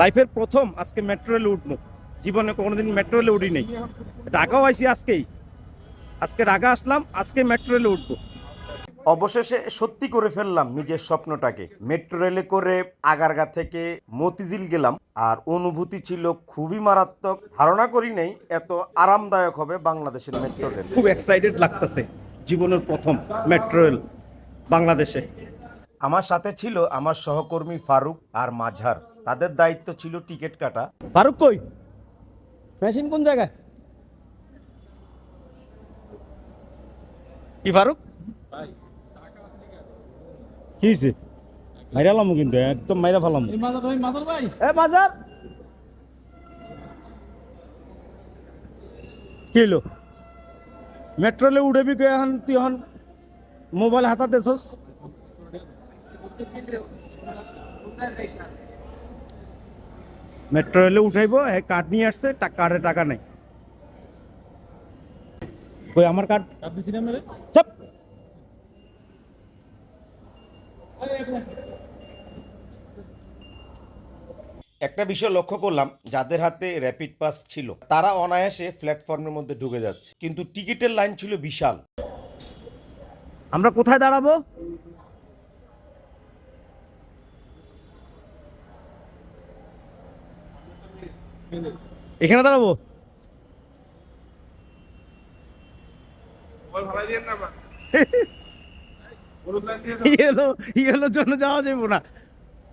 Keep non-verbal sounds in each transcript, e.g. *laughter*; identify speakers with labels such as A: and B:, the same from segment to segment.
A: লাইফের প্রথম আজকে মেট্রো রেলে উঠবো। জীবনে কোনোদিন মেট্রো রেলে উঠি নেই। ঢাকাও আইসি আজকেই। আজকে ঢাকা আসলাম আজকে মেট্রো রেলে উঠবো। অবশেষে সত্যি করে ফেললাম নিজের স্বপ্নটাকে। মেট্রো রেলে করে আগারগা থেকে মতিঝিল গেলাম আর অনুভূতি ছিল খুবই মারাত্মক। ধারণা করি নেই এত আরামদায়ক হবে বাংলাদেশের মেট্রো রেল খুব এক্সাইটেড লাগতেছে জীবনের প্রথম মেট্রো রেল বাংলাদেশে। আমার সাথে ছিল আমার সহকর্মী ফারুক আর মাঝার তাদের দায়িত্ব ছিল টিকিট কাটা। ফারুক কই? মেশিন কোন জায়গায়? কি ফারুক? কি হয়েছে মাইরালাম কিন্তু একদম মাইরা ফেলাম।
B: এই মাদার ভাই মাদার ভাই।
A: এ মাজার! কি হলো মেট্রোলে উঠেবি কে এখন? তুই এখন মোবাইল হাতা দেছস মেট্রো রেলে উঠাইবো হ্যাঁ কার্ড নিয়ে আসছে কার্ডে টাকা নেই। কই আমার কার্ড? চাপ! একটা বিষয় লক্ষ্য করলাম যাদের হাতে র্যাপিড পাস ছিল তারা অনায়াসে প্ল্যাটফর্মের মধ্যে ঢুকে যাচ্ছে। কিন্তু টিকিটের লাইন ছিল বিশাল। আমরা কোথায় দাঁড়াবো? এখানে দাঁড়াবো? ইয়েলো ইয়েলো জন্য যাওয়া যাবে না।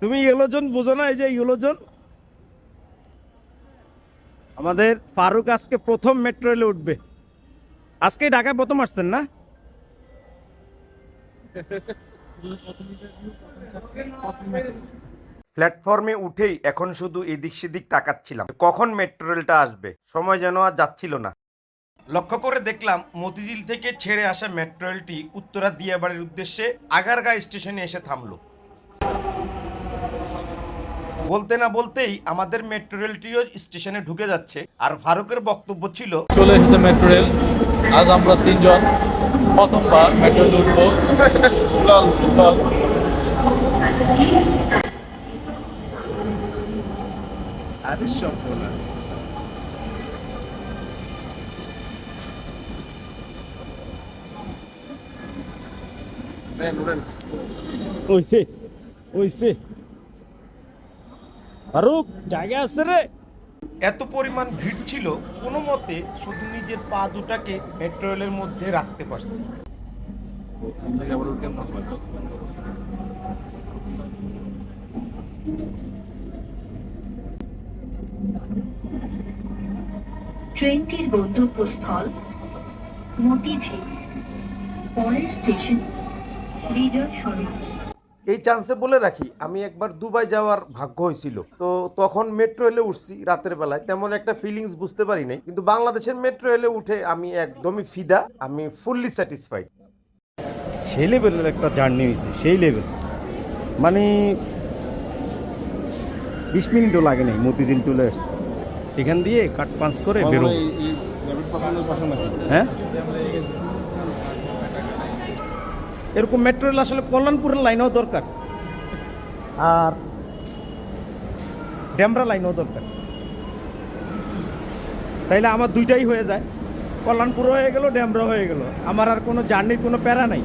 A: তুমি ইয়েলো জন বোঝো না এই যে ইয়েলো জন। আমাদের ফারুক আজকে প্রথম মেট্রো রেলে উঠবে। আজকে ঢাকায় প্রথম আসছেন না? প্ল্যাটফর্মে উঠেই এখন শুধু এদিক সেদিক তাকাচ্ছিলাম। কখন মেট্রো রেলটা আসবে? সময় যেন আর যাচ্ছিল না। লক্ষ্য করে দেখলাম মতিঝিল থেকে ছেড়ে আসা মেট্রো রেলটি উত্তরা দিয়াবাড়ির উদ্দেশ্যে আগারগাঁ স্টেশনে এসে থামলো। বলতে না বলতেই আমাদের মেট্রো রেলটিও স্টেশনে ঢুকে যাচ্ছে আর ফারুকের বক্তব্য ছিল
B: চলে এসেছে মেট্রো রেল আজ আমরা তিনজন প্রথমবার মেট্রো রেল উঠবো। *laughs*
A: আরে সম্পূর্ণ ওইসে ওইসে। ফারুক জায়গা আছে রে। এত পরিমাণ ভিড় ছিল কোনো মতে শুধু নিজের পা দুটাকে মেট্রো রেলের মধ্যে রাখতে পারছি।
C: ট্রেনটির গন্তব্যস্থল মতিঝিল পরের স্টেশন বিজয় সরণি
A: এই চান্সে বলে রাখি আমি একবার দুবাই যাওয়ার ভাগ্য হয়েছিল। তো তখন মেট্রো রেলে উঠছি রাতের বেলায় তেমন একটা ফিলিংস বুঝতে পারি নাই। কিন্তু বাংলাদেশের মেট্রো রেলে উঠে আমি একদমই ফিদা আমি ফুললি স্যাটিসফাইড সেই লেভেলের একটা জার্নি হয়েছে সেই লেভেল মানে বিশ মিনিটও লাগে নাই মতিঝিল চলে আসছে। এখান দিয়ে কাট পাঞ্চ করে বেরো। হ্যাঁ? এরকম মেট্রো রেল আসলে কল্যাণপুরের লাইনেও দরকার। আর ড্যামরা লাইনেও দরকার। তাইলে আমার দুইটাই হয়ে যায়। কল্যাণপুর হয়ে গেল ড্যামরা হয়ে গেল। আমার আর কোনো জার্নির কোনো প্যারা নাই।